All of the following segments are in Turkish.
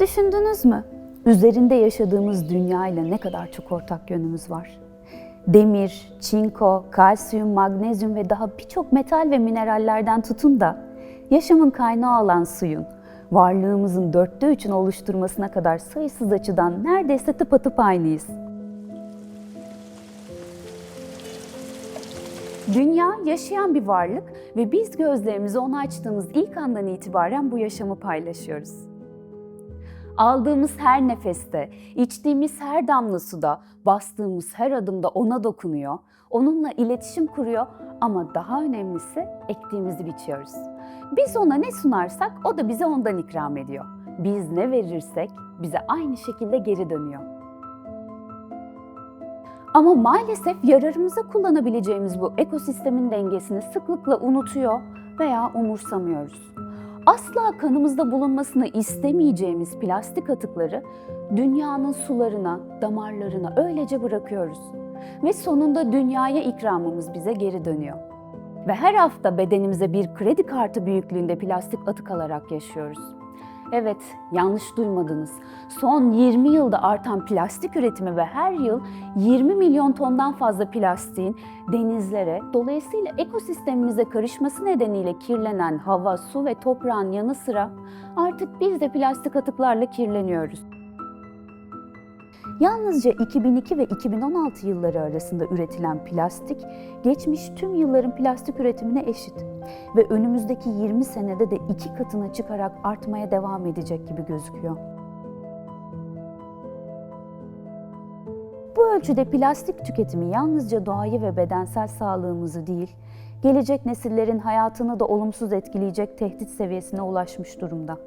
Düşündünüz mü? Üzerinde yaşadığımız dünya ile ne kadar çok ortak yönümüz var. Demir, çinko, kalsiyum, magnezyum ve daha birçok metal ve minerallerden tutun da yaşamın kaynağı olan suyun, varlığımızın dörtte üçünü oluşturmasına kadar sayısız açıdan neredeyse tıpatıp aynıyız. Dünya yaşayan bir varlık ve biz gözlerimizi ona açtığımız ilk andan itibaren bu yaşamı paylaşıyoruz. Aldığımız her nefeste, içtiğimiz her damla suda, bastığımız her adımda ona dokunuyor, onunla iletişim kuruyor ama daha önemlisi ektiğimizi biçiyoruz. Biz ona ne sunarsak o da bize ondan ikram ediyor. Biz ne verirsek bize aynı şekilde geri dönüyor. Ama maalesef yararımıza kullanabileceğimiz bu ekosistemin dengesini sıklıkla unutuyor veya umursamıyoruz. Asla kanımızda bulunmasını istemeyeceğimiz plastik atıkları dünyanın sularına, damarlarına öylece bırakıyoruz. Ve sonunda dünyaya ikramımız bize geri dönüyor. Ve her hafta bedenimize bir kredi kartı büyüklüğünde plastik atık alarak yaşıyoruz. Evet, yanlış duymadınız. Son 20 yılda artan plastik üretimi ve her yıl 20 milyon tondan fazla plastiğin denizlere, dolayısıyla ekosistemimize karışması nedeniyle kirlenen hava, su ve toprağın yanı sıra artık biz de plastik atıklarla kirleniyoruz. Yalnızca 2002 ve 2016 yılları arasında üretilen plastik, geçmiş tüm yılların plastik üretimine eşit ve önümüzdeki 20 senede de iki katına çıkarak artmaya devam edecek gibi gözüküyor. Bu ölçüde plastik tüketimi yalnızca doğayı ve bedensel sağlığımızı değil, gelecek nesillerin hayatını da olumsuz etkileyecek tehdit seviyesine ulaşmış durumda.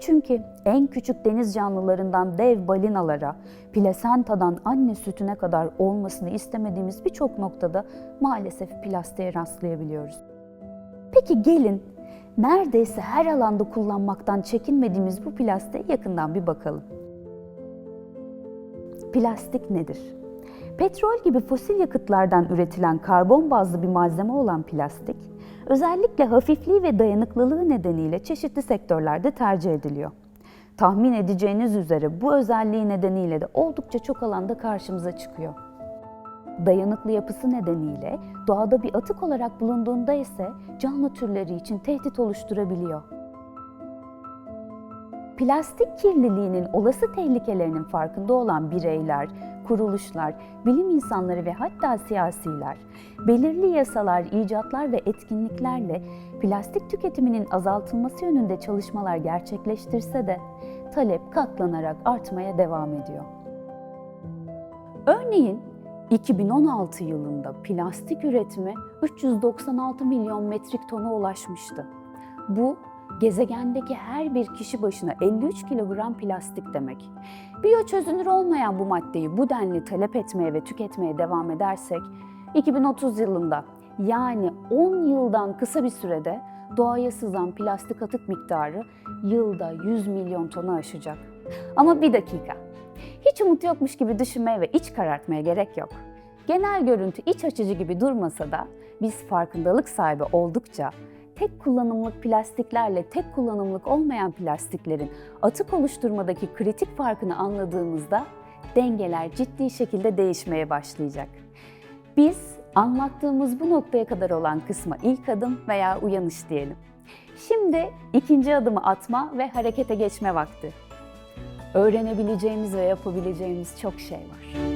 Çünkü en küçük deniz canlılarından dev balinalara, plasentadan anne sütüne kadar olmasını istemediğimiz birçok noktada maalesef plastiğe rastlayabiliyoruz. Peki gelin neredeyse her alanda kullanmaktan çekinmediğimiz bu plastiğe yakından bir bakalım. Plastik nedir? Petrol gibi fosil yakıtlardan üretilen karbon bazlı bir malzeme olan plastik, özellikle hafifliği ve dayanıklılığı nedeniyle çeşitli sektörlerde tercih ediliyor. Tahmin edeceğiniz üzere bu özelliği nedeniyle de oldukça çok alanda karşımıza çıkıyor. Dayanıklı yapısı nedeniyle doğada bir atık olarak bulunduğunda ise canlı türleri için tehdit oluşturabiliyor. Plastik kirliliğinin olası tehlikelerinin farkında olan bireyler, kuruluşlar, bilim insanları ve hatta siyasiler, belirli yasalar, icatlar ve etkinliklerle plastik tüketiminin azaltılması yönünde çalışmalar gerçekleştirse de talep katlanarak artmaya devam ediyor. Örneğin 2016 yılında plastik üretimi 396 milyon metrik tona ulaşmıştı. Bu gezegendeki her bir kişi başına 53 kilogram plastik demek. Biyoçözünür olmayan bu maddeyi bu denli talep etmeye ve tüketmeye devam edersek 2030 yılında yani 10 yıldan kısa bir sürede doğaya sızan plastik atık miktarı yılda 100 milyon tonu aşacak. Ama bir dakika. Hiç umut yokmuş gibi düşünmeye ve iç karartmaya gerek yok. Genel görüntü iç açıcı gibi durmasa da biz farkındalık sahibi oldukça tek kullanımlık plastiklerle tek kullanımlık olmayan plastiklerin atık oluşturmadaki kritik farkını anladığımızda dengeler ciddi şekilde değişmeye başlayacak. Biz anlattığımız bu noktaya kadar olan kısma ilk adım veya uyanış diyelim. Şimdi ikinci adımı atma ve harekete geçme vakti. Öğrenebileceğimiz ve yapabileceğimiz çok şey var.